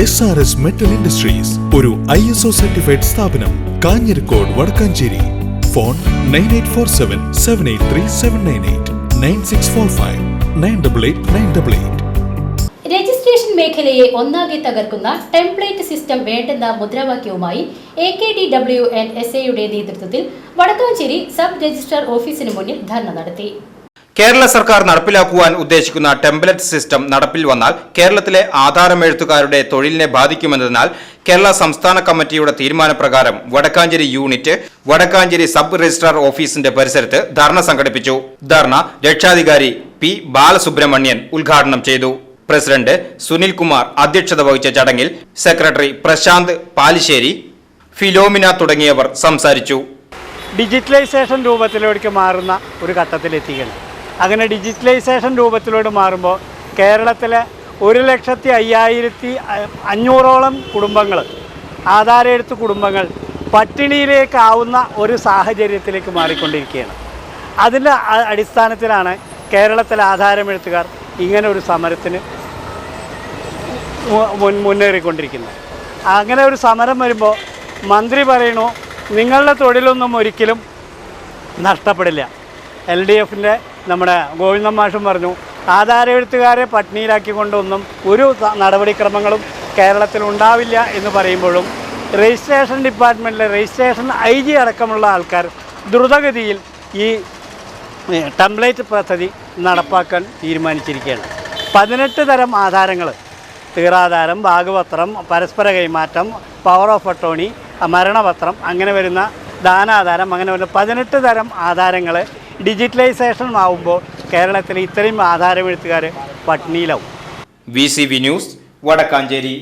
S R S metal industries ഒരു I S O certified സ്ഥാപനം Kanjirakode Wadakkanchery. Phone nine eight four seven seven eight three seven nine eight nine six four five nine double eight nine double eight registration മേഖലയെ ഒന്നാകെ തകർക്കുന്ന template system വേണ്ടെന്ന മുദ്രാവാക്യവുമായി A K D W N S എയുടെ നേതൃത്വത്തിൽ Vadakkanchery sub registrar ഓഫീസിന് മുന്നിൽ ധർണ നടത്തി. കേരള സർക്കാർ നടപ്പിലാക്കുവാൻ ഉദ്ദേശിക്കുന്ന ടെംപ്ലറ്റ് സിസ്റ്റം നടപ്പിൽ വന്നാൽ കേരളത്തിലെ ആധാരമെഴുത്തുകാരുടെ തൊഴിലിനെ ബാധിക്കുമെന്നതിനാൽ കേരള സംസ്ഥാന കമ്മിറ്റിയുടെ തീരുമാനപ്രകാരം Wadakkanchery unit Wadakkanchery sub registrar ഓഫീസിന്റെ പരിസരത്ത് ധർണ സംഘടിപ്പിച്ചു. ധർണ രക്ഷാധികാരി പി ബാലസുബ്രഹ്മണ്യൻ ഉദ്ഘാടനം ചെയ്തു. പ്രസിഡന്റ് സുനിൽ കുമാർ അധ്യക്ഷത വഹിച്ച ചടങ്ങിൽ സെക്രട്ടറി പ്രശാന്ത് പാലിശ്ശേരി ഫിലോമിന തുടങ്ങിയവർ സംസാരിച്ചു. ഡിജിറ്റലൈസേഷൻ രൂപത്തിലേക്ക് മാറുന്ന ഒരു ഘട്ടത്തിലെത്തിക്കണം. അങ്ങനെ ഡിജിറ്റലൈസേഷൻ രൂപത്തിലോട്ട് മാറുമ്പോൾ കേരളത്തിലെ ഒരു ലക്ഷത്തി അയ്യായിരത്തി അഞ്ഞൂറോളം കുടുംബങ്ങൾ ആധാരെഴുത്ത് കുടുംബങ്ങൾ പട്ടിണിയിലേക്കാവുന്ന ഒരു സാഹചര്യത്തിലേക്ക് മാറിക്കൊണ്ടിരിക്കുകയാണ്. അതിന്റെ അടിസ്ഥാനത്തിലാണ് കേരളത്തിലെ ആധാരമെഴുത്തുകാർ ഇങ്ങനെ ഒരു സമരത്തിന് മുൻ മുന്നേറിക്കൊണ്ടിരിക്കുന്നത്. അങ്ങനെ ഒരു സമരം വരുമ്പോൾ മന്ത്രി പറയണു നിങ്ങളുടെ തൊഴിലൊന്നും ഒരിക്കലും നഷ്ടപ്പെടില്ല. എൽ ഡി എഫിന്റെ നമ്മുടെ ഗോവിന്ദൻ മാഷും പറഞ്ഞു ആധാര ആധാരമെഴുത്തുകാരെ പട്ടിണിയിലാക്കിക്കൊണ്ടൊന്നും ഒരു നടപടിക്രമങ്ങളും കേരളത്തിൽ ഉണ്ടാവില്ല എന്ന് പറയുമ്പോഴും രജിസ്ട്രേഷൻ ഡിപ്പാർട്ട്മെന്റിലെ രജിസ്ട്രേഷൻ ഐ ജി അടക്കമുള്ള ആൾക്കാർ ദ്രുതഗതിയിൽ ഈ ടെംപ്ലേറ്റ് പദ്ധതി നടപ്പാക്കാൻ തീരുമാനിച്ചിരിക്കുകയാണ്. പതിനെട്ട് തരം ആധാരങ്ങൾ തീറാധാരം ഭാഗപത്രം പരസ്പര കൈമാറ്റം പവർ ഓഫ് അട്ടോണി മരണപത്രം അങ്ങനെ വരുന്ന ദാനാധാരം അങ്ങനെ വരുന്ന പതിനെട്ട് തരം ആധാരങ്ങൾ ഡിജിറ്റലൈസേഷൻ ആവുമ്പോൾ കേരളത്തിൽ ഇത്രയും ആധാരമെഴുത്തുകാർ പട്ടിണിയിലാവും. V C V news Wadakkanchery.